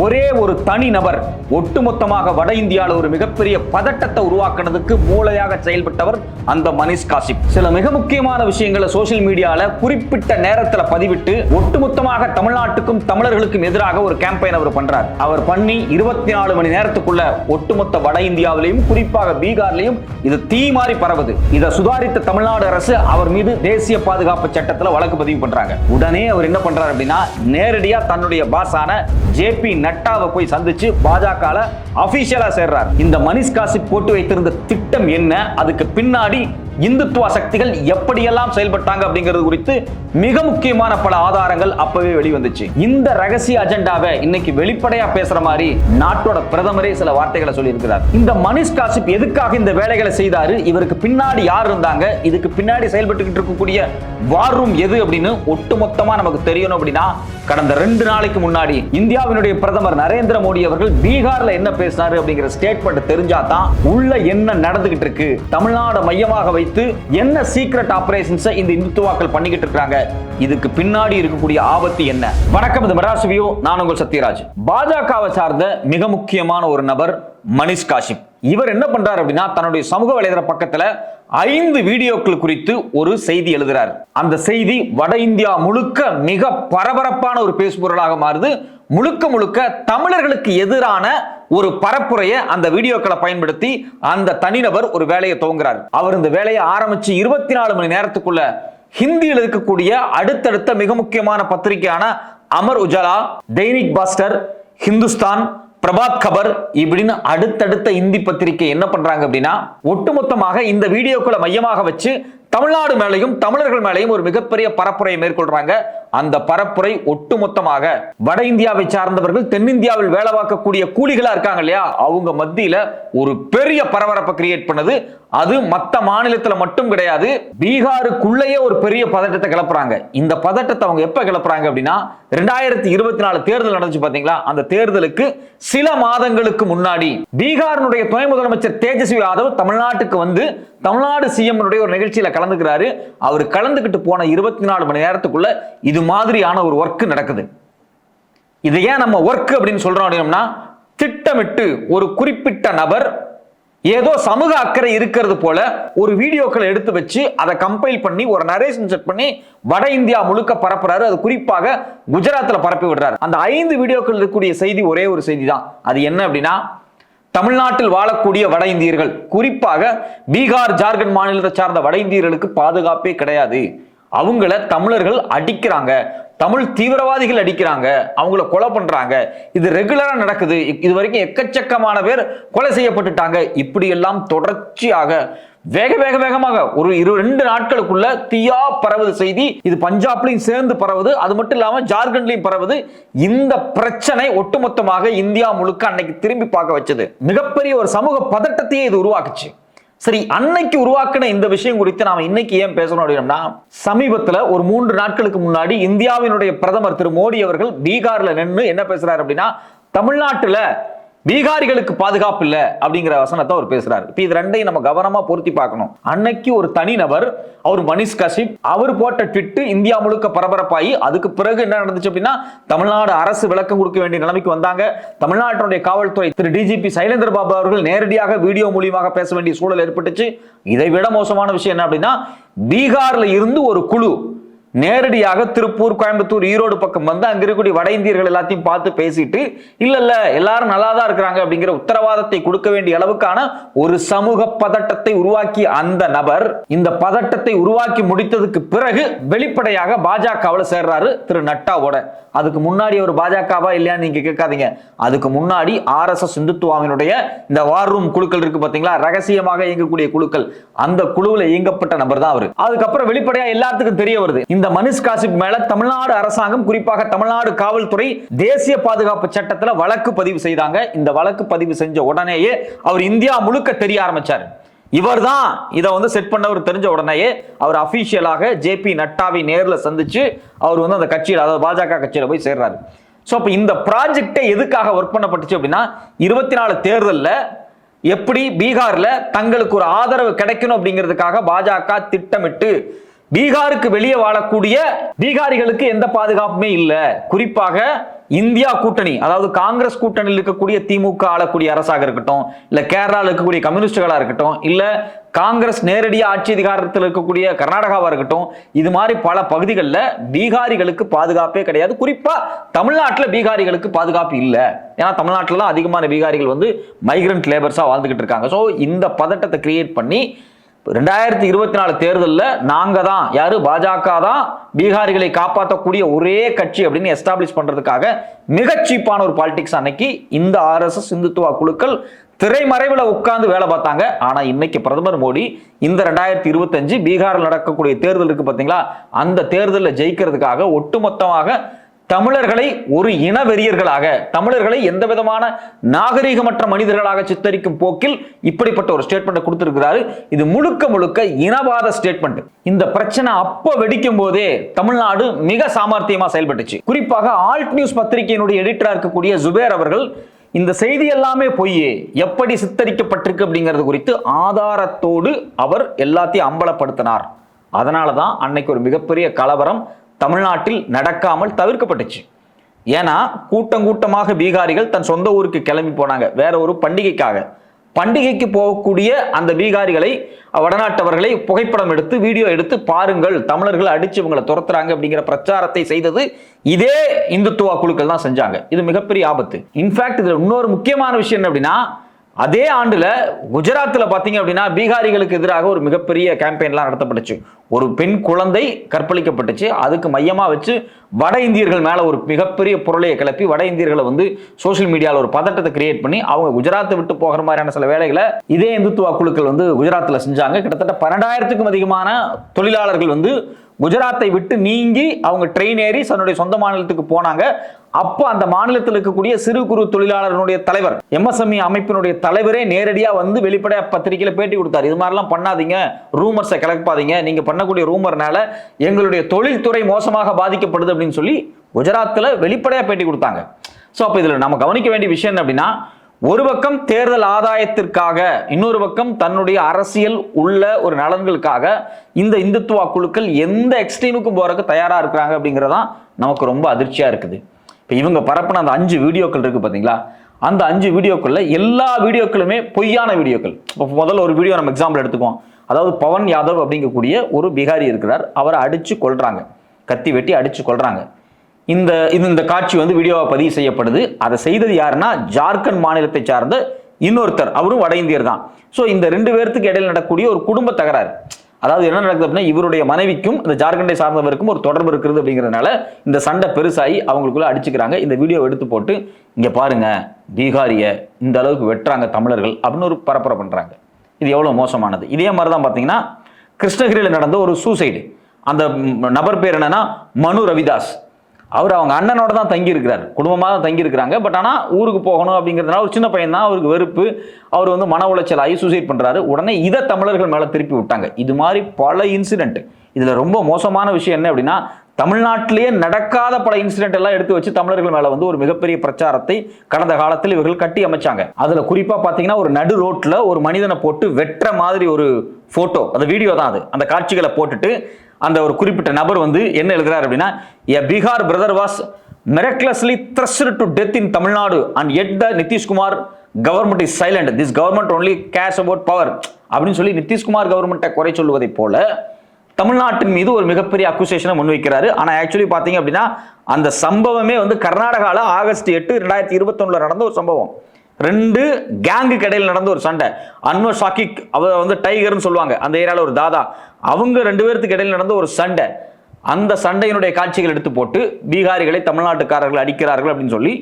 ஒரே ஒரு தனி நபர் ஒட்டுமொத்தமாக வட இந்தியாவில் ஒரு மிகப்பெரிய பதட்டத்தை உருவாக்குனதுக்கு மூளையாக செயல்பட்டவர் அந்த மனிஷ் காசிப். சில மிக முக்கியமான விஷயங்களை சோஷியல் மீடியால குறிப்பிட்ட நேரத்துல பதிவிட்டு ஒட்டுமொத்தமாக தமிழ்நாட்டுக்கும் தமிழர்களுக்கும் எதிராக ஒரு கேம்பெயின் அவர் பண்றார். அவர் பண்ணி இருபத்தி நாலு மணி நேரத்துக்குள்ள ஒட்டுமொத்த வட இந்தியாவிலையும் குறிப்பாக பீகார்லையும் இது தீ மாறி பரவுது. இதை சுதாரித்த தமிழ்நாடு அரசு அவர் மீது தேசிய பாதுகாப்பு சட்டத்துல வழக்கு பதிவு பண்றாங்க. உடனே அவர் என்ன பண்றாரு அப்படின்னா நேரடியா தன்னுடைய பாஸான ஜேபி நட்டாவை போய் சந்திச்சு பாஜக அபிஷியலா சேர்றார். இந்த மனிஷ் காசிப் போட்டு வைத்திருந்த திட்டம் என்ன? அதுக்கு பின்னாடி இந்துத்துவ சக்திகள் எப்படியெல்லாம் செயல்பட்டாங்க அப்படிங்கிறது குறித்து மிக முக்கியமான பல ஆதாரங்கள் அப்பவே வெளிவந்துச்சு. இந்த ரகசிய அஜெண்டாவை இன்னைக்கு வெளிப்படையா பேசுற மாதிரி நாட்டோட பிரதமரே சில வார்த்தைகளை சொல்லி இருக்கிறார் இந்த மனிஷ் காசிப் எதுக்காக இந்த வேலைகளை செய்தாரு? இவருக்கு பின்னாடி யார் இருந்தாங்க? இதுக்கு பின்னாடி செயல்பட்டுக்கிட்டு இருக்கக்கூடிய வார் ரூம் எது அப்படின்னு ஒட்டுமொத்தமா நமக்கு தெரியணும் அப்படின்னா கடந்த ரெண்டு நாளைக்கு முன்னாடி இந்தியாவினுடைய பிரதமர் நரேந்திர மோடி அவர்கள் பீகார்ல என்ன பேசினாரு அப்படிங்கிற ஸ்டேட்மெண்ட் தெரிஞ்சா தான் உள்ள என்ன நடந்துகிட்டு இருக்கு தமிழ்நாடு மையமாக வைத்து என்ன சீக்ரெட் ஆபரேஷன்ஸ் இந்த இந்துத்துவாக்கள் பண்ணிக்கிட்டு இருக்காங்க இதுக்கு பின்னாடி இருக்கக்கூடிய ஆபத்து என்ன? வணக்கம் இது மராசுவியோ நான் உங்கள் சத்யராஜ். பாஜகவை சார்ந்த மிக முக்கியமான ஒரு நபர் மனிஷ் காஷிப் இவர் என்ன பண்றாரு அப்படின்னா தன்னுடைய சமூக வலைதள பக்கத்துல ஐந்து வீடியோக்கள் குறித்து ஒரு செய்தி எழுதுறார். அந்த செய்தி வட இந்தியா முழுக்க மிக பரபரப்பான ஒரு பேசுபொருளாக மாறுது. முழுக்க முழுக்க தமிழர்களுக்கு எதிரான ஒரு பரப்புரையை அந்த வீடியோக்களை பயன்படுத்தி அந்த தனிநபர் ஒரு வேலையை துவங்குறார். அவர் இந்த வேலையை ஆரம்பிச்சு இருபத்தி நாலு மணி நேரத்துக்குள்ள ஹிந்தியில் இருக்கக்கூடிய அடுத்தடுத்த மிக முக்கியமான பத்திரிகையான அமர் உஜாலா தைனிக் பாஸ்டர் ஹிந்துஸ்தான் பிரபாத் கபர் இப்படின்னு அடுத்தடுத்த இந்தி பத்திரிகை என்ன பண்றாங்க அப்படின்னா ஒட்டுமொத்தமாக இந்த வீடியோக்களை மையமாக வச்சு தமிழ்நாடு மேலையும் தமிழர்கள் மேலையும் ஒரு மிகப்பெரிய பரப்புரையை மேற்கொள்றாங்க. அந்த பரப்புரை ஒட்டுமொத்தமாக வட இந்தியாவை சார்ந்தவர்கள் தென்னிந்தியாவில் வேலை பார்க்கக்கூடிய கூலிகளா இருக்காங்க இல்லையா? அவங்க மத்தியில ஒரு பெரிய பரபரப்பை கிரியேட் பண்ணுது. அது மத்த மாநிலத்துல மட்டும் கிடையாது பீகாருக்குள்ளேயே ஒரு பெரிய பதட்டத்தை கிளப்புறாங்க. இந்த பதட்டத்தை அவங்க எப்ப கிளப்புறாங்க அப்படின்னா ரெண்டாயிரத்தி இருபத்தி நாலு தேர்தல் நடந்துச்சு பாத்தீங்களா? அந்த தேர்தலுக்கு சில மாதங்களுக்கு முன்னாடி பீகாரினுடைய துணை முதலமைச்சர் தேஜஸ்வி யாதவ் தமிழ்நாட்டுக்கு வந்து தமிழ்நாடு சிஎம்னுடைய ஒரு நிகழ்ச்சியில் கலந்துக்கிறாரு. அவர் கலந்துக்கிட்டு போன இருபத்தி நாலு மணி நேரத்துக்குள்ள இது மாதிரியான ஒரு ஒர்க் நடக்குது. இது ஏன் நம்ம ஒர்க் அப்படின்னு சொல்றோம் அப்படின்னா திட்டமிட்டு ஒரு குறிப்பிட்ட நபர் ஏதோ சமூக அக்கறை இருக்கிறது போல ஒரு வீடியோக்களை எடுத்து வச்சு அதை கம்பைல் பண்ணி ஒரு நரேஷன் செட் பண்ணி வட இந்தியா முழுக்க பரப்புறாரு. அது குறிப்பாக குஜராத்தில் பரப்பி விடுறாரு. அந்த ஐந்து வீடியோக்கள் இருக்கக்கூடிய செய்தி ஒரே ஒரு செய்தி தான் அது என்ன அப்படின்னா தமிழ்நாட்டில் வாழக்கூடிய வட இந்தியர்கள் குறிப்பாக பீகார் ஜார்க்கண்ட் மாநிலத்தை சார்ந்த வட இந்தியர்களுக்கு பாதுகாப்பே கிடையாது. அவங்கள தமிழர்கள் அடிக்கிறாங்க. தமிழ் தீவிரவாதிகள் அடிக்கிறாங்க. அவங்கள கொலை பண்றாங்க. இது ரெகுலரா நடக்குது. இது வரைக்கும் எக்கச்சக்கமான பேர் கொலை செய்யப்பட்டுட்டாங்க. இப்படியெல்லாம் தொடர்ச்சியாக வேக வேக வேகமாக ஒரு இரு ரெண்டு நாட்களுக்குள்ள தீயா பரவுது செய்தி. இது பஞ்சாப்லையும் சேர்ந்து பரவுது. அது மட்டும் இல்லாம ஜார்க்கண்ட்லையும் பரவுது. இந்த பிரச்சனை ஒட்டுமொத்தமாக இந்தியா முழுக்க அன்னைக்கு திரும்பி பார்க்க வச்சது. மிகப்பெரிய ஒரு சமூக பதட்டத்தையே இது உருவாக்குச்சு. சரி அன்னைக்கு உருவாக்கின இந்த விஷயம் குறித்து நாம் இன்னைக்கு ஏன் பேசணும் அப்படின்னா சமீபத்துல ஒரு மூன்று நாட்களுக்கு முன்னாடி இந்தியாவினுடைய பிரதமர் திரு மோடி அவர்கள் பீகார்ல நின்று என்ன பேசுறாரு அப்படின்னா தமிழ்நாட்டுல பீகாரிகளுக்கு பாதுகாப்பு இல்ல அப்படிங்கிற வசனத்தை அவர் பேசுறாரு. இப்ப இது ரெண்டையும் நம்ம கவனமா பொருத்தி பார்க்கணும். அன்னைக்கு ஒரு தனிநபர் அவர் மனிஷ் கசிப் அவர் போட்ட ட்விட்டு இந்தியா முழுக்க பரபரப்பாகி அதுக்கு பிறகு என்ன நடந்துச்சு அப்படின்னா தமிழ்நாடு அரசு விளக்கம் கொடுக்க வேண்டிய நிலைமைக்கு வந்தாங்க. தமிழ்நாட்டினுடைய காவல்துறை திரு டிஜிபி சைலேந்திர பாபு அவர்கள் நேரடியாக வீடியோ மூலியமாக பேச வேண்டிய சூழல் ஏற்பட்டுச்சு. இதை விட மோசமான விஷயம் என்ன அப்படின்னா பீகார்ல இருந்து ஒரு குழு நேரடியாக திருப்பூர் கோயம்புத்தூர் ஈரோடு பக்கம் வந்து அங்க இருக்கக்கூடிய வட இந்தியர்கள் எல்லாத்தையும் பார்த்து பேசிட்டு இல்ல இல்ல எல்லாரும் நல்லா தான் இருக்கிறாங்க அப்படிங்கிற உத்தரவாதத்தை கொடுக்க வேண்டிய அளவுக்கான ஒரு சமூக பதட்டத்தை உருவாக்கி அந்த நபர் இந்த பதட்டத்தை உருவாக்கி முடித்ததுக்கு பிறகு வெளிப்படையாக பாஜகவில் சேர்றாரு திரு நட்டாவோட. அதுக்கு முன்னாடி ஒரு பாஜகவா இல்லையான்னு நீங்க கேட்காதீங்க. அதுக்கு முன்னாடி ஆர் எஸ் எஸ் இந்துத்துவாவினுடைய இந்த வார் ரூம் குழுக்கள் இருக்கு பாத்தீங்களா? ரகசியமாக இயங்கக்கூடிய குழுக்கள். அந்த குழுவில் இயங்கப்பட்ட நபர் தான் அவர். அதுக்கப்புறம் வெளிப்படையா எல்லாத்துக்கும் தெரிய வருது. இந்த இந்த காசிப் மேல தமிழ்நாடு அரசாங்கம் குறிப்பாக தமிழ்நாடு காவல்துறை தேசிய பாதுகாப்பு சட்டத்துல வழக்கு பதிவு செய்தாங்க. இந்த வழக்கு பதிவு செஞ்ச உடனேயே அவர் இந்தியா முழுக்க தெரிய ஆரம்பிச்சார். இவர் தான் இதை வந்து செட் பண்ணவர் தெரிஞ்ச உடனேயே அவர் அபிஷியலாக ஜேபி நட்டாவை நேரில் சந்திச்சு அவர் வந்து அந்த கட்சியில் அதாவது பாஜக கட்சியில் போய் சேர்றாரு. ஸோ அப்போ இந்த ப்ராஜெக்டை எதுக்காக ஒர்க் பண்ணப்பட்டுச்சு அப்படின்னா இருபத்தி நாலு தேர்தலில் எப்படி பீகார்ல தங்களுக்கு ஒரு ஆதரவு கிடைக்கணும் அப்படிங்கிறதுக்காக பாஜக திட்டமிட்டு பீகாருக்கு வெளியே வாழக்கூடிய பீகாரிகளுக்கு எந்த பாதுகாப்புமே இல்லை. குறிப்பாக இந்தியா கூட்டணி அதாவது காங்கிரஸ் கூட்டணியில் இருக்கக்கூடிய திமுக ஆளக்கூடிய அரசாக இருக்கட்டும் இல்ல கேரளாவில் இருக்கக்கூடிய கம்யூனிஸ்டுகளா இருக்கட்டும் இல்ல காங்கிரஸ் நேரடியாக ஆட்சி அதிகாரத்தில் இருக்கக்கூடிய கர்நாடகாவா இருக்கட்டும் இது மாதிரி பல பகுதிகளில் பீகாரிகளுக்கு பாதுகாப்பே கிடையாது. குறிப்பா தமிழ்நாட்டில் பீகாரிகளுக்கு பாதுகாப்பு இல்லை. ஏன்னா தமிழ்நாட்டில் தான் அதிகமான பீகாரிகள் வந்து மைக்ரண்ட் லேபர்ஸா வாழ்ந்துகிட்டு இருக்காங்க. ஸோ இந்த பதட்டத்தை கிரியேட் பண்ணி ரெண்டாயிரத்தி இருபத்தி நாலு தேர்தலில் நாங்கள் தான் யாரு? பாஜக தான் பீகாரிகளை காப்பாற்றக்கூடிய ஒரே கட்சி அப்படின்னு எஸ்டாப்ளிஷ் பண்ணுறதுக்காக மிகச் சீப்பான ஒரு பாலிடிக்ஸ் அன்னைக்கு இந்த ஆர்எஸ்எஸ் இந்துத்துவா குழுக்கள் திரைமறைவில் உட்கார்ந்து வேலை பார்த்தாங்க. ஆனால் இன்னைக்கு பிரதமர் மோடி இந்த ரெண்டாயிரத்தி இருபத்தஞ்சு பீகாரில் நடக்கக்கூடிய தேர்தல் இருக்கு பார்த்தீங்களா அந்த தேர்தலில் ஜெயிக்கிறதுக்காக ஒட்டுமொத்தமாக தமிழர்களை ஒரு இனவெறியர்களாக தமிழர்களை எந்த விதமான நாகரீகமற்ற மனிதர்களாக சித்தரிக்கும் போக்கில் இப்படிப்பட்ட ஒரு ஸ்டேட்மெண்ட் கொடுத்திருக்கிறாரு. இது முழுக்க முழுக்க இனவாத ஸ்டேட்மெண்ட் இந்த பிரச்சனை அப்ப வெடிக்கும் போதே தமிழ்நாடு மிக சாமர்த்தியமா செயல்பட்டுச்சு. குறிப்பாக ஆல்ட் நியூஸ் பத்திரிகையினுடைய எடிட்டரா இருக்கக்கூடிய ஜுபேர் அவர்கள் இந்த செய்தி எல்லாமே பொய் எப்படி சித்தரிக்கப்பட்டிருக்கு அப்படிங்கிறது குறித்து ஆதாரத்தோடு அவர் எல்லாத்தையும் அம்பலப்படுத்தினார். அதனால தான் அன்னைக்கு ஒரு மிகப்பெரிய கலவரம் தமிழ்நாட்டில் நடக்காமல் தவிர்க்கப்பட்டுச்சு. ஏன்னா கூட்டம் கூட்டமாக பீகாரிகள் தன் சொந்த ஊருக்கு கிளம்பி போனாங்க. வேற ஒரு பண்டிகைக்காக. பண்டிகைக்கு போகக்கூடிய அந்த பீகாரிகளை வடநாட்டவர்களை புகைப்படம் எடுத்து வீடியோ எடுத்து பாருங்கள். தமிழர்கள் அடிச்சு இவங்களை துரத்துறாங்க அப்படிங்கிற பிரச்சாரத்தை செய்தது இதே இந்துத்துவா குழுக்கள் தான் செஞ்சாங்க. இது மிகப்பெரிய ஆபத்து. இன்ஃபேக்ட் இதுல இன்னொரு முக்கியமான விஷயம் என்ன அப்படின்னா அதே ஆண்டுல குஜராத்தில் பார்த்தீங்க அப்படின்னா பீகாரிகளுக்கு எதிராக ஒரு மிகப்பெரிய கேம்பெயின்லாம் நடத்தப்பட்டுச்சு. ஒரு பெண் குழந்தை கற்பழிக்கப்பட்டுச்சு. அதுக்கு மையமா வச்சு வட இந்தியர்கள் மேல ஒரு மிகப்பெரிய பொருளையை கிளப்பி வட இந்தியர்களை வந்து சோஷியல் மீடியாவில் ஒரு பதட்டத்தை கிரியேட் பண்ணி அவங்க குஜராத்தை விட்டு போகிற மாதிரியான சில வேலைகளை இதே இந்துத்துவா குழுக்கள் வந்து குஜராத்தில் செஞ்சாங்க. கிட்டத்தட்ட பன்னெண்டாயிரத்துக்கும் அதிகமான தொழிலாளர்கள் வந்து குஜராத்தை விட்டு நீங்கி அவங்க ட்ரெயின் ஏறி தன்னுடைய சொந்த மாநிலத்துக்கு போனாங்க. அப்போ அந்த மாநிலத்தில் இருக்கக்கூடிய சிறு குறு தொழிலாளர்களுடைய தலைவர் எம்எஸ்எம்இ அமைப்பினுடைய தலைவரே நேரடியாக வந்து வெளிப்படையாக பத்திரிகையில் பேட்டி கொடுத்தாரு. இது மாதிரிலாம் பண்ணாதீங்க. ரூமர்ஸை கிளப்பாதீங்க. நீங்கள் பண்ணக்கூடிய ரூமர்னால எங்களுடைய தொழில்துறை மோசமாக பாதிக்கப்படுது அப்படின்னு சொல்லி குஜராத்தில் வெளிப்படையாக பேட்டி கொடுத்தாங்க. ஸோ அப்போ இதில் நம்ம கவனிக்க வேண்டிய விஷயம் என்ன அப்படின்னா ஒரு பக்கம் தேர்தல் ஆதாயத்திற்காக இன்னொரு பக்கம் தன்னுடைய அரசியல் உள்ள ஒரு நலன்களுக்காக இந்த இந்துத்துவா குழுக்கள் எந்த எக்ஸ்ட்ரீமுக்கும் போறதுக்கு தயாரா இருக்கிறாங்க அப்படிங்கிறதான் நமக்கு ரொம்ப அதிர்ச்சியா இருக்குது. இப்போ இவங்க பரப்புன அந்த அஞ்சு வீடியோக்கள் இருக்கு பாத்தீங்களா? அந்த அஞ்சு வீடியோக்களில் எல்லா வீடியோக்களுமே பொய்யான வீடியோக்கள். இப்போ முதல்ல ஒரு வீடியோ நம்ம எக்ஸாம்பிள் எடுத்துக்குவோம். அதாவது பவன் யாதவ் அப்படிங்கக்கூடிய ஒரு பிகாரி இருக்கிறார். அவரை அடிச்சு கொள்றாங்க கத்தி வெட்டி அடிச்சு கொள்றாங்க இந்த இது இந்த காட்சி வந்து வீடியோவா பதிவு செய்யப்படுது. அதை செய்தது யாருன்னா ஜார்க்கண்ட் மாநிலத்தை சார்ந்த இன்னொருத்தர். அவரும் வட இந்தியர் தான். ஸோ இந்த ரெண்டு பேர்த்துக்கு இடையில நடக்கக்கூடிய ஒரு குடும்ப தகராறு. அதாவது என்ன நடக்குது அப்படின்னா இவருடைய மனைவிக்கும் இந்த ஜார்க்கண்டை சார்ந்தவருக்கும் ஒரு தொடர்பு இருக்கிறது அப்படிங்கிறதுனால இந்த சண்டை பெருசாகி அவங்களுக்குள்ள அடிச்சுக்கிறாங்க. இந்த வீடியோ எடுத்து போட்டு இங்க பாருங்க பீகாரிய இந்த அளவுக்கு வெட்டுறாங்க தமிழர்கள் அப்படின்னு ஒரு பரப்புரை பண்றாங்க. இது எவ்வளவு மோசமானது. இதே மாதிரி தான் பார்த்தீங்கன்னா கிருஷ்ணகிரியில் நடந்த ஒரு சூசைடு. அந்த நபர் பேர் என்னன்னா மனு ரவிதாஸ். அவர் அவங்க அண்ணனோட தான் தங்கியிருக்கிறார். குடும்பமாக தான் தங்கியிருக்கிறாங்க. பட் ஆனால் ஊருக்கு போகணும் அப்படிங்கிறதுனால ஒரு சின்ன பையன் தான். அவருக்கு வெறுப்பு. அவர் வந்து மன உளைச்சல் ஆகி சூசைட் பண்ணுறாரு உடனே இதை தமிழர்கள் மேலே திருப்பி விட்டாங்க. இது மாதிரி பல இன்சிடென்ட். இதில் ரொம்ப மோசமான விஷயம் என்ன அப்படின்னா தமிழ்நாட்டிலேயே நடக்காத பல இன்சிடென்ட் எல்லாம் எடுத்து வச்சு தமிழர்கள் மேலே வந்து ஒரு மிகப்பெரிய பிரச்சாரத்தை கடந்த காலத்தில் இவர்கள் கட்டி அமைச்சாங்க. அதில் குறிப்பாக பார்த்தீங்கன்னா ஒரு நடு ரோட்டில் ஒரு மனிதனை போட்டு வெட்டுற மாதிரி ஒரு ஃபோட்டோ அந்த வீடியோ தான் அது. அந்த காட்சிகளை போட்டுட்டு அந்த ஒரு குறிப்பிட்ட நபர் வந்து என்ன எழுதுறாரு அப்படின்னா a Bihar brother was mercilessly thrashed to death in Tamil Nadu and yet the Nitish Kumar government is silent this government only cares about power அப்படின்னு சொல்லி நிதிஷ்குமார் கவர்மெண்ட்டை குறை சொல்லுவதை போல தமிழ்நாட்டின் மீது ஒரு மிகப்பெரிய அக்குசேஷனை முன்வைக்கிறாரு. ஆனால் ஆக்சுவலி பார்த்தீங்க அப்படின்னா அந்த சம்பவமே வந்து கர்நாடகாவில் ஆகஸ்ட் எட்டு ரெண்டாயிரத்தி இருபத்தொன்னில் நடந்த ஒரு சம்பவம். ரெண்டு கேங்கு இடையில் நடந்த ஒரு சண்டை. அன்வர் ஷாக்கிக் அவர் வந்து டைகர்னு சொல்லுவாங்க. அந்த ஏரியாவில் ஒரு தாதா. அவங்க ரெண்டு பேர்த்துக்கு இடையில் நடந்த ஒரு சண்டை. அந்த சண்டையினுடைய காட்சிகள் எடுத்து போட்டு பீகாரிகளை தமிழ்நாட்டுக்காரர்கள் அடிக்கிறார்கள் அப்படின்னு சொல்லி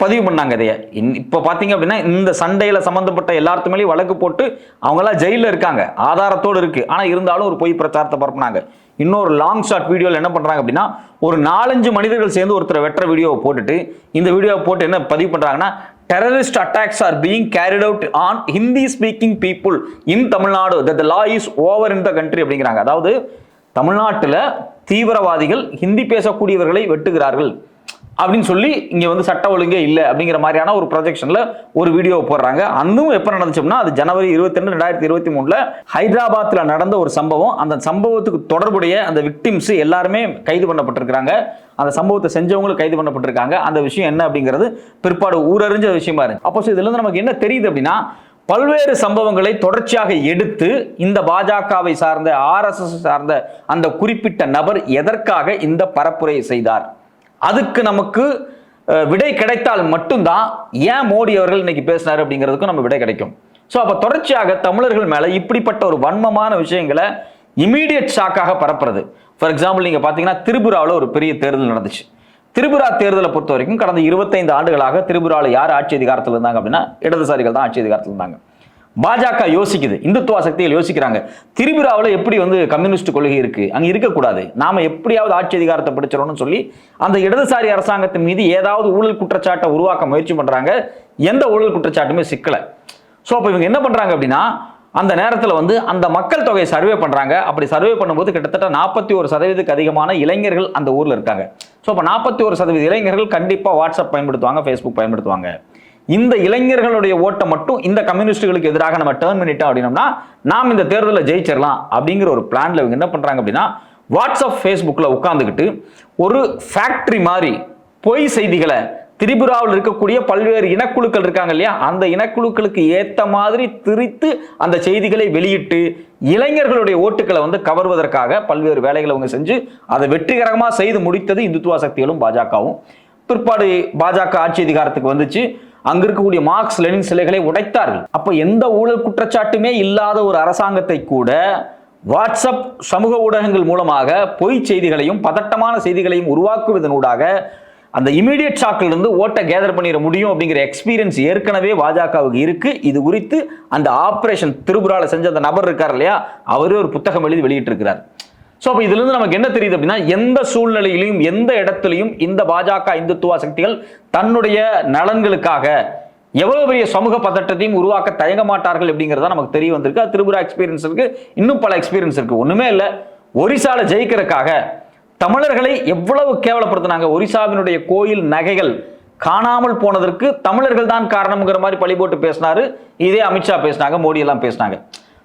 பதிவு பண்ணாங்க இதைய. இப்போ பார்த்தீங்க அப்படின்னா இந்த சண்டையில் சம்மந்தப்பட்ட எல்லாத்துமேலேயும் வழக்கு போட்டு அவங்களாம் ஜெயிலில் இருக்காங்க. ஆதாரத்தோடு இருக்குது ஆனால் இருந்தாலும் ஒரு பொய் பிரச்சாரத்தை பரப்புனாங்க. இன்னொரு லாங் ஷாட் வீடியோவில் என்ன பண்ணுறாங்க அப்படின்னா ஒரு நாலஞ்சு மனிதர்கள் சேர்ந்து ஒருத்தரை வெட்டுற வீடியோவை போட்டுட்டு இந்த வீடியோவை போட்டு என்ன பதிவு பண்ணுறாங்கன்னா terrorist attacks are being carried out on Hindi speaking people in Tamil Nadu the law is over in the country அப்படிங்கிறாங்க. அதாவது தமிழ்நாட்டில் தீவிரவாதிகள் ஹிந்தி பேசக்கூடியவர்களை வெட்டுகிறார்கள். அப்படின்னு சொல்லி இங்கே வந்து சட்ட ஒழுங்கே இல்லை அப்படிங்கிற மாதிரியான ஒரு ப்ரொஜெக்ஷனில் ஒரு வீடியோ போடுறாங்க. அதுவும் எப்போ நடந்துச்சோம்னா அது ஜனவரி இருபத்தி ரெண்டு ரெண்டாயிரத்தி இருபத்தி மூணில் ஹைதராபாத்தில் நடந்த ஒரு சம்பவம். அந்த சம்பவத்துக்கு தொடர்புடைய அந்த விக்டிம்ஸ் எல்லாருமே கைது பண்ணப்பட்டிருக்கிறாங்க. அந்த சம்பவத்தை செஞ்சவங்களும் கைது பண்ணப்பட்டிருக்காங்க. அந்த விஷயம் என்ன அப்படிங்கிறது பிற்பாடு ஊரறிஞ்ச விஷயமா இருக்கு அப்போ இதுல இருந்து நமக்கு என்ன தெரியுது அப்படின்னா பல்வேறு சம்பவங்களை தொடர்ச்சியாக எடுத்து இந்த பாஜகவை சார்ந்த ஆர்எஸ்எஸ் சார்ந்த அந்த குறிப்பிட்ட நபர் எதற்காக இந்த பரப்புரையை செய்தார்? அதுக்கு நமக்கு விடை கிடைத்தால் மட்டும்தான் ஏன் மோடி அவர்கள் இன்னைக்கு பேசினார் அப்படிங்கிறதுக்கும் நம்ம விடை கிடைக்கும். ஸோ அப்போ தொடர்ச்சியாக தமிழர்கள் மேலே இப்படிப்பட்ட ஒரு வன்மமான விஷயங்களை இமீடியட் ஷாக்காக பரப்புறது. ஃபார் எக்ஸாம்பிள் நீங்கள் பார்த்தீங்கன்னா திரிபுராவில் ஒரு பெரிய தேர்தல் நடந்துச்சு. திரிபுரா தேர்தலை பொறுத்த வரைக்கும் கடந்த இருபத்தைந்து ஆண்டுகளாக திரிபுராவில் யார் ஆட்சி அதிகாரத்தில் இருந்தாங்க அப்படின்னா இடதுசாரிகள் தான் ஆட்சி அதிகாரத்தில் இருந்தாங்க. பாஜக யோசிக்குது. இந்துத்துவ சக்திகள் யோசிக்கிறாங்க. திரிபுராவில் எப்படி வந்து கம்யூனிஸ்ட் கொள்கை இருக்கு? அங்க இருக்கக்கூடாது. நாம எப்படியாவது ஆட்சி அதிகாரத்தை பிடிச்சிடணும்னு சொல்லி அந்த இடதுசாரி அரசாங்கத்தின் மீது ஏதாவது ஊழல் குற்றச்சாட்டை உருவாக்க முயற்சி பண்றாங்க. எந்த ஊழல் குற்றச்சாட்டுமே சிக்கல. ஸோ அப்போ இவங்க என்ன பண்றாங்க அப்படின்னா அந்த நேரத்தில் வந்து அந்த மக்கள் தொகையை சர்வே பண்றாங்க. அப்படி சர்வே பண்ணும்போது கிட்டத்தட்ட நாற்பத்தி ஒரு சதவீதத்துக்கு அதிகமான இளைஞர்கள் அந்த ஊர்ல இருக்காங்க. ஸோ அப்போ நாற்பத்தி ஒரு சதவீத இளைஞர்கள் கண்டிப்பாக வாட்ஸ்அப் பயன்படுத்துவாங்க ஃபேஸ்புக் பயன்படுத்துவாங்க. இந்த இளைஞர்களுடைய ஓட்டை மட்டும் இந்த கம்யூனிஸ்டுகளுக்கு எதிராக நம்ம டேர்ன் பண்ணிட்டோம் அப்படின்னம்னா நாம் இந்த தேர்தலில் ஜெயிச்சிடலாம் அப்படிங்கிற ஒரு பிளான்ல இவங்க என்ன பண்றாங்க அப்படின்னா வாட்ஸ்அப் ஃபேஸ்புக்கில் உட்காந்துக்கிட்டு ஒரு ஃபேக்டரி மாதிரி பொய் செய்திகளை திரிபுராவில் இருக்கக்கூடிய பல்வேறு இனக்குழுக்கள் இருக்காங்க இல்லையா? அந்த இனக்குழுக்களுக்கு ஏற்ற மாதிரி திரித்து அந்த செய்திகளை வெளியிட்டு இளைஞர்களுடைய ஓட்டுகளை வந்து கவர்வதற்காக பல்வேறு வேலைகளை அவங்க செஞ்சு அதை வெற்றிகரமாக செய்து முடித்தது இந்துத்துவ சக்திகளும் பாஜகவும். பிற்பாடு பாஜக ஆட்சி அதிகாரத்துக்கு வந்துச்சு. அங்க இருக்கக்கூடிய மார்க்ஸ் லெனின் சிலைகளை உடைத்தார்கள். அப்ப எந்த ஊழல் குற்றச்சாட்டுமே இல்லாத ஒரு அரசாங்கத்தை கூட வாட்ஸ்அப் சமூக ஊடகங்கள் மூலமாக பொய் செய்திகளையும் பதட்டமான செய்திகளையும் உருவாக்குவதனூடாக அந்த இமீடியட் ஷாக்கில் இருந்து ஓட்டை கேதர் பண்ணிட முடியும் அப்படிங்கிற எக்ஸ்பீரியன்ஸ் ஏற்கனவே பாஜகவுக்கு இருக்கு. இது குறித்து அந்த ஆப்ரேஷன் திருபுரால செஞ்ச அந்த நபர் இருக்கார் இல்லையா? அவரே ஒரு புத்தகம் எழுதி வெளியிட்டிருக்கிறார். ஸோ அப்போ இதுலேருந்து நமக்கு என்ன தெரியுது அப்படின்னா எந்த சூழ்நிலையிலையும் எந்த இடத்துலையும் இந்த பாஜக இந்துத்துவ சக்திகள் தன்னுடைய நலன்களுக்காக எவ்வளவு பெரிய சமூக பதட்டத்தையும் உருவாக்க தயங்க மாட்டார்கள் அப்படிங்கிறதா நமக்கு தெரிய வந்திருக்கு. அது திரிபுரா எக்ஸ்பீரியன்ஸ் இருக்கு. இன்னும் பல எக்ஸ்பீரியன்ஸ் இருக்கு. ஒண்ணுமே இல்லை. ஒரிசால ஜெயிக்கிறதுக்காக தமிழர்களை எவ்வளவு கேவலப்படுத்தினாங்க. ஒரிசாவினுடைய கோயில் நகைகள் காணாமல் போனதற்கு தமிழர்கள் தான் காரணம்ங்கிற மாதிரி பழி போட்டு பேசினாரு. இதே அமித்ஷா பேசினாங்க மோடி எல்லாம் பேசினாங்க.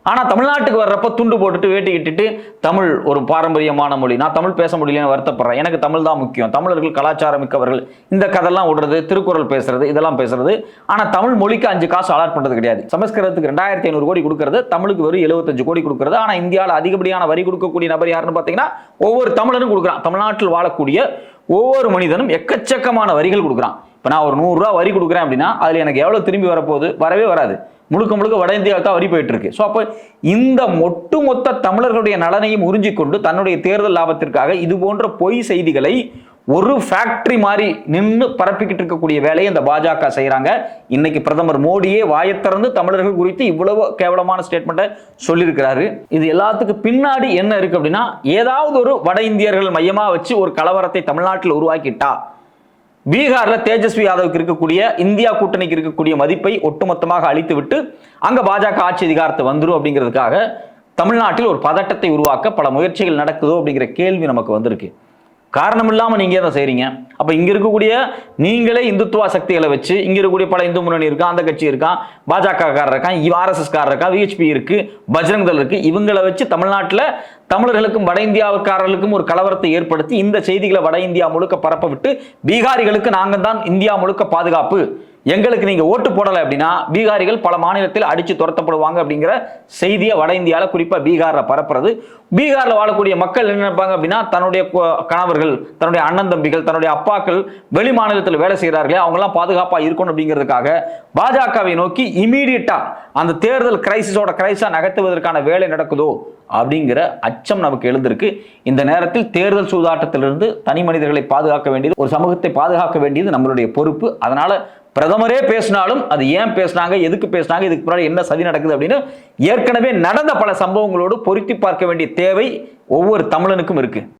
ஆனால் தமிழ்நாட்டுக்கு வர்றப்ப துண்டு போட்டுட்டு வேட்டி கட்டிட்டு தமிழ் ஒரு பாரம்பரியமான மொழி. நான் தமிழ் பேச முடியலன்னு வருத்தப்படுறேன். எனக்கு தமிழ் தான் முக்கியம். தமிழர்கள் கலாச்சாரம் மிக்கவர்கள் இந்த கதெல்லாம் விடுறது திருக்குறள் பேசுறது இதெல்லாம் பேசுறது. ஆனால் தமிழ் மொழிக்கு அஞ்சு காசு அலாட் பண்ணுறது கிடையாது. சமஸ்கிருதத்துக்கு ரெண்டாயிரத்தி ஐநூறு கோடி கொடுக்கறது தமிழுக்கு வெறும் எழுபத்தஞ்சு கோடி கொடுக்கறது. ஆனால் இந்தியாவில் அதிகப்படியான வரி கொடுக்கக்கூடிய நபர் யாருன்னு பார்த்தீங்கன்னா ஒவ்வொரு தமிழனும் கொடுக்குறான். தமிழ்நாட்டில் வாழக்கூடிய ஒவ்வொரு மனிதனும் எக்கச்சக்கமான வரிகள் கொடுக்குறான். இப்போ நான் ஒரு நூறுரூவா வரி கொடுக்குறேன் அப்படின்னா அதில் எனக்கு எவ்வளோ திரும்பி வரப்போகுது? வரவே வராது. முழுக்க முழுக்க வட இந்தியாவுக்கு தான் வரி போயிட்டு இருக்கு ஸோ அப்போ இந்த ஒட்டுமொத்த தமிழர்களுடைய நலனையும் உறிஞ்சிக்கொண்டு தன்னுடைய தேர்தல் லாபத்திற்காக இது போன்ற பொய் செய்திகளை ஒரு ஃபேக்டரி மாதிரி நின்று பரப்பிக்கிட்டு இருக்கக்கூடிய வேலையை இந்த பாஜக செய்கிறாங்க இன்னைக்கு பிரதமர் மோடியே வாயத்திறந்து தமிழர்கள் குறித்து இவ்வளவு கேவலமான ஸ்டேட்மெண்ட்டை சொல்லியிருக்கிறாரு. இது எல்லாத்துக்கு பின்னாடி என்ன இருக்கு அப்படின்னா ஏதாவது ஒரு வட இந்தியர்கள் மையமாக வச்சு ஒரு கலவரத்தை தமிழ்நாட்டில் உருவாக்கிட்டா பீகார்ல தேஜஸ்வி யாதவுக்கு இருக்கக்கூடிய இந்தியா கூட்டணிக்கு இருக்கக்கூடிய மதிப்பை ஒட்டுமொத்தமாக அழித்து விட்டு அங்க பாஜக ஆட்சி அதிகாரத்தை வந்துரும் அப்படிங்கிறதுக்காக தமிழ்நாட்டில் ஒரு பதட்டத்தை உருவாக்க பல முயற்சிகள் நடக்குதோ அப்படிங்கிற கேள்வி நமக்கு வந்திருக்கு. காரணம் இல்லாமல் நீங்கள் தான் செய்கிறீங்க அப்போ இங்கே இருக்கக்கூடிய நீங்களே இந்துத்துவ சக்திகளை வச்சு இங்கே இருக்கக்கூடிய பல இந்து முன்னணி இருக்கான் அந்த கட்சி இருக்கான் பாஜக காரர் இருக்கான் ஆர்எஸ்எஸ் காரர் விஹெச்பி இருக்குது பஜ்ரங் தள் இருக்குது இவங்களை வச்சு தமிழ்நாட்டில் தமிழர்களுக்கும் வட இந்தியாவுக்காரர்களுக்கும் ஒரு கலவரத்தை ஏற்படுத்தி இந்த செய்திகளை வட இந்தியா முழுக்க பரப்ப விட்டு பீகாரிகளுக்கு நாங்கள் தான் இந்தியா முழுக்க பாதுகாப்பு. எங்களுக்கு நீங்க ஓட்டு போடலை அப்படின்னா பீகாரிகள் பல மாநிலத்தில் அடிச்சு துரத்தப்படுவாங்க அப்படிங்கிற செய்தியை வட இந்தியாவில் குறிப்பா பீகார்ல பரப்புறது. பீகார்ல வாழக்கூடிய மக்கள் என்ன நினைப்பாங்க அப்படின்னா தன்னுடைய கணவர்கள் தன்னுடைய அண்ணன் தம்பிகள் தன்னுடைய அப்பாக்கள் வெளி மாநிலத்தில் வேலை செய்கிறார்களே அவங்களாம் பாதுகாப்பா இருக்கணும் அப்படிங்கிறதுக்காக பாஜகவை நோக்கி இமீடியட்டா அந்த தேர்தல் கிரைசிஸோட கிரைஸாக நகர்த்துவதற்கான வேலை நடக்குதோ அப்படிங்கிற அச்சம் நமக்கு எழுந்திருக்கு. இந்த நேரத்தில் தேர்தல் சூதாட்டத்திலிருந்து தனி மனிதர்களை பாதுகாக்க வேண்டியது ஒரு சமூகத்தை பாதுகாக்க வேண்டியது நம்மளுடைய பொறுப்பு. அதனால பிரதமரே பேசினாலும் அது ஏன் பேசினாங்க எதுக்கு பேசினாங்க இதுக்கு முன்னாடி என்ன சதி நடக்குது அப்படின்னு ஏற்கனவே நடந்த பல சம்பவங்களோடு பொருத்தி பார்க்க வேண்டிய தேவை ஒவ்வொரு தமிழனுக்கும் இருக்கு.